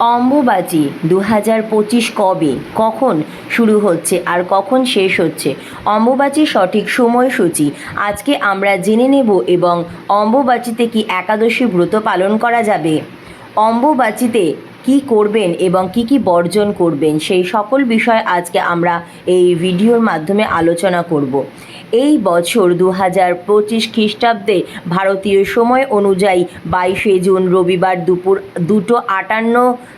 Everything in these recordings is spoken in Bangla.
অম্বুবাচী দু হাজার পঁচিশ কবে? কখন শুরু হচ্ছে আর কখন শেষ হচ্ছে? অম্বুবাচির সঠিক সময়সূচি। আজকে আমরা জেনে নেব এবং অম্বুবাচীতে কি একাদশী ব্রত পালন করা যাবে? অম্বুবাচীতে কি করবেন এবং কি কি বর্জন করবেন, সেই সকল বিষয় আজকে আমরা এই ভিডিওর মাধ্যমে আলোচনা করব। এই বছর দু হাজার পঁচিশ খ্রিস্টাব্দে ভারতীয় সময় অনুযায়ী বাইশে জুন রবিবার দুপুর দুটো আটান্ন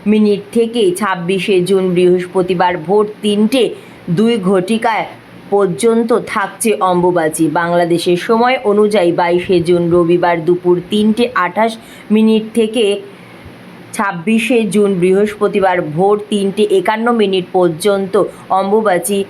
মিনিট থেকে ছাব্বিশে জুন বৃহস্পতিবার ভোর তিনটে দুই ঘটিকায় পর্যন্ত থাকছে অম্বুবাচী। বাংলাদেশের সময় অনুযায়ী বাইশে জুন রবিবার দুপুর তিনটে আঠাশ মিনিট থেকে ছাব্বিশে জুন বৃহস্পতিবার ভোর তিনটে একান্ন মিনিট পর্যন্ত অম্বুবাচী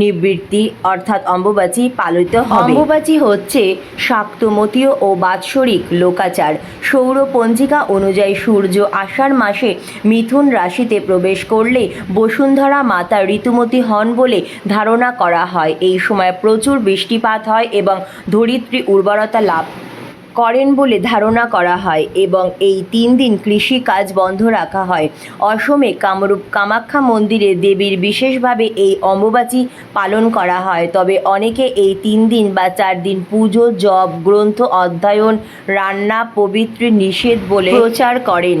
নিবৃত্তি, অর্থাৎ অম্বুবাচী পালিত হবে। অম্বুবাচী হচ্ছে শাক্তমতীয় ও বাৎসরিক লোকাচার। সৌর পঞ্জিকা অনুযায়ী সূর্য আষাঢ় মাসে মিথুন রাশিতে প্রবেশ করলে বসুন্ধরা মাতা ঋতুমতী হন বলে ধারণা করা হয়। এই সময় প্রচুর বৃষ্টিপাত হয় এবং ধরিত্রী উর্বরতা লাভ করেন বলে ধারণা করা হয় এবং এই তিন দিন কৃষি কাজ বন্ধ রাখা হয়। অসমে কামরূপ কামাখ্যা মন্দিরে দেবীর বিশেষভাবে এই অম্বুবাচী পালন করা হয়। তবে অনেকে এই তিন দিন বা চার দিন পুজো, জপ, গ্রন্থ অধ্যয়ন, রান্না, পবিত্র নিষেধ বলে প্রচার করেন।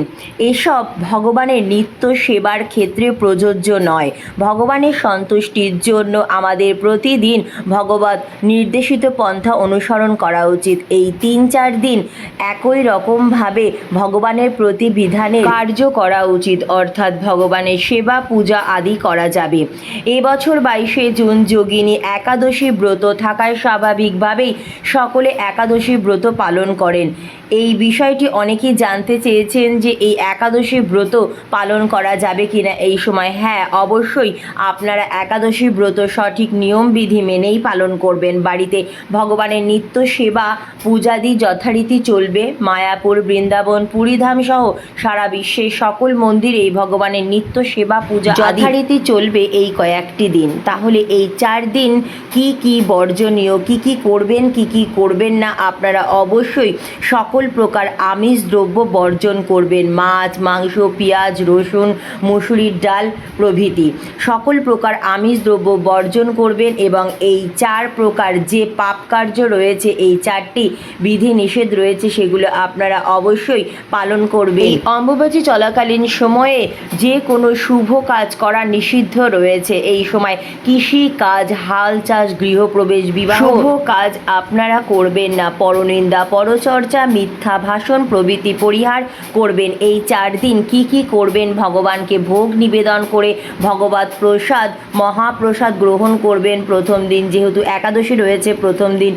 এসব ভগবানের নিত্য সেবার ক্ষেত্রে প্রযোজ্য নয়। ভগবানের সন্তুষ্টির জন্য আমাদের প্রতিদিন ভগবত নির্দেশিত পন্থা অনুসরণ করা উচিত। এই তিন চার দিন একই রকমভাবে ভগবানের প্রতি বিধানে কার্য করা উচিত। অর্থাৎ ভগবানের সেবা, পূজা আদি করা যাবে। এবছর বাইশে জুন যোগিনী একাদশী ব্রত থাকায় স্বাভাবিকভাবেই সকলে একাদশী ব্রত পালন করেন। এই বিষয়টি অনেকেই জানতে চেয়েছেন যে এই একাদশী ব্রত পালন করা যাবে কিনা। এই সময় হ্যাঁ অবশ্যই আপনারা একাদশী ব্রত সঠিক নিয়মবিধি মেনেই পালন করবেন। বাড়িতে ভগবানের নিত্য সেবা, পূজাদি যথারীতি চলবে। মায়াপুর বৃন্দাবন পুরীধাম সহ সারা বিশ্বের সকল মন্দিরেই ভগবানের নিত্য সেবা পূজা যথারীতি চলবে এই কয়েকটি দিন। তাহলে এই চার দিন কি কি বর্জনীয় কি কি করবেন কি কি করবেন না আপনারা অবশ্যই সকল প্রকার আমিষ দ্রব্য বর্জন করবেন। মাছ মাংস পেঁয়াজ রসুন মুসুরির ডাল প্রভৃতি। সকল প্রকার আমিষ দ্রব্য বর্জন করবেন এবং এই চার প্রকার যে পাপ কার্য রয়েছে এই চারটি বিধি নিষেধ রয়েছে সেগুলো আপনারা অবশ্যই পালন করবেন। এই অম্বুবাচী চলাকালীন সময়ে যে কোনো শুভ কাজ করা নিষিদ্ধ রয়েছে। এই সময় কৃষি কাজ হাল চাষ গৃহপ্রবেশ বিবাহ শুভ কাজ আপনারা করবেন না। পরনিন্দা পরচর্চা মিথ্যা ভাষণ প্রভৃতি পরিহার করবেন। এই চার দিন কি কি করবেন ভগবানকে ভোগ নিবেদন করে ভগবত প্রসাদ মহাপ্রসাদ গ্রহণ করবেন। প্রথম দিন যেহেতু একাদশী রয়েছে প্রথম দিন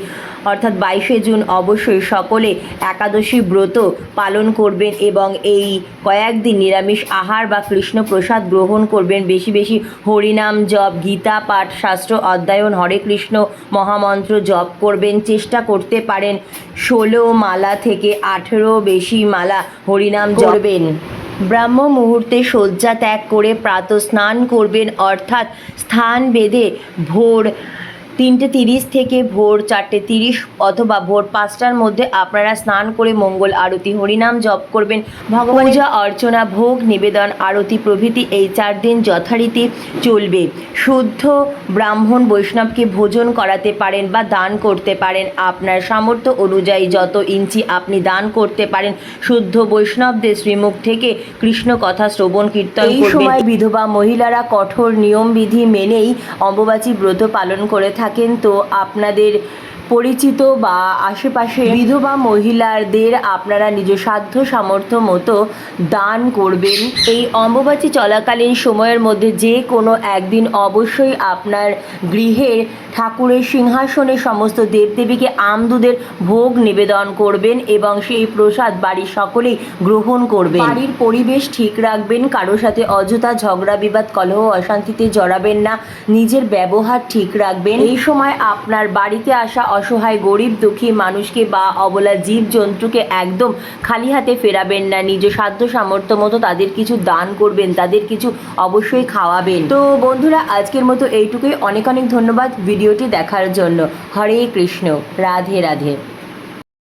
অর্থাৎ বাইশে জুন অবশ্যই সকলে একাদশী ব্রত পালন করবেন এবং এই কয়েকদিন নিরামিষ আহার বা কৃষ্ণ প্রসাদ গ্রহণ করবেন। বেশি বেশি হরিনাম জপ গীতা পাঠ শাস্ত্র অধ্যয়ন হরে কৃষ্ণ মহামন্ত্র জপ করবেন চেষ্টা করতে পারেন। ষোলো মালা থেকে আঠেরো বেশি মালা হরিনাম জপবেন ব্রাহ্ম মুহূর্তে শয্যা ত্যাগ করে প্রাত স্নান করবেন অর্থাৎ স্থান বেঁধে ভোর তিনটে তিরিশ থেকে ভোর চারটে তিরিশ অথবা ভোর পাঁচটার মধ্যে আপনারা স্নান করে মঙ্গল আরতি হরিনাম জপ করবেন। ভগবান পূজা অর্চনা ভোগ নিবেদন আরতি প্রভৃতি এই চার দিন যথারীতি চলবে। শুদ্ধ ব্রাহ্মণ বৈষ্ণবকে ভোজন করাতে পারেন বা দান করতে পারেন। আপনার সামর্থ্য অনুযায়ী যত ইঞ্চি আপনি দান করতে পারেন। শুদ্ধ বৈষ্ণবদের শ্রীমুখ থেকে কৃষ্ণ কথা শ্রবণ কীর্তন এই সময় বিধবা মহিলারা কঠোর নিয়মবিধি মেনেই অম্বুবাচী ব্রত পালন করে থাকেন তো আপনাদের পরিচিত বা আশেপাশে বিধবা মহিলাদের আপনারা নিজ সাধ্য সামর্থ্য মতো দান করবেন। এই অম্বুবাচী চলাকালীন সময়ের মধ্যে যে কোনো একদিন অবশ্যই আপনার গৃহের ঠাকুরের সিংহাসনে সমস্ত দেবদেবীকে আমদুদের ভোগ নিবেদন করবেন এবং সেই প্রসাদ বাড়ির সকলেই গ্রহণ করবেন। বাড়ির পরিবেশ ঠিক রাখবেন কারোর সাথে অযথা ঝগড়া, বিবাদ, কলহ, অশান্তিতে জড়াবেন না, নিজের ব্যবহার ঠিক রাখবেন। এই সময় আপনার বাড়িতে আসা অসহায়, গরিব, দুঃখী মানুষকে বা অবলা জীবজন্তুকে একদম খালি হাতে ফেরাবেন না। নিজ সাধ্য সামর্থ্য মতো তাদের কিছু দান করবেন, তাদের কিছু অবশ্যই খাওয়াবেন। তো বন্ধুরা, আজকের মতো এইটুকুই। অনেক অনেক ধন্যবাদ ভিডিওটি দেখার জন্য। হরে কৃষ্ণ। রাধে রাধে।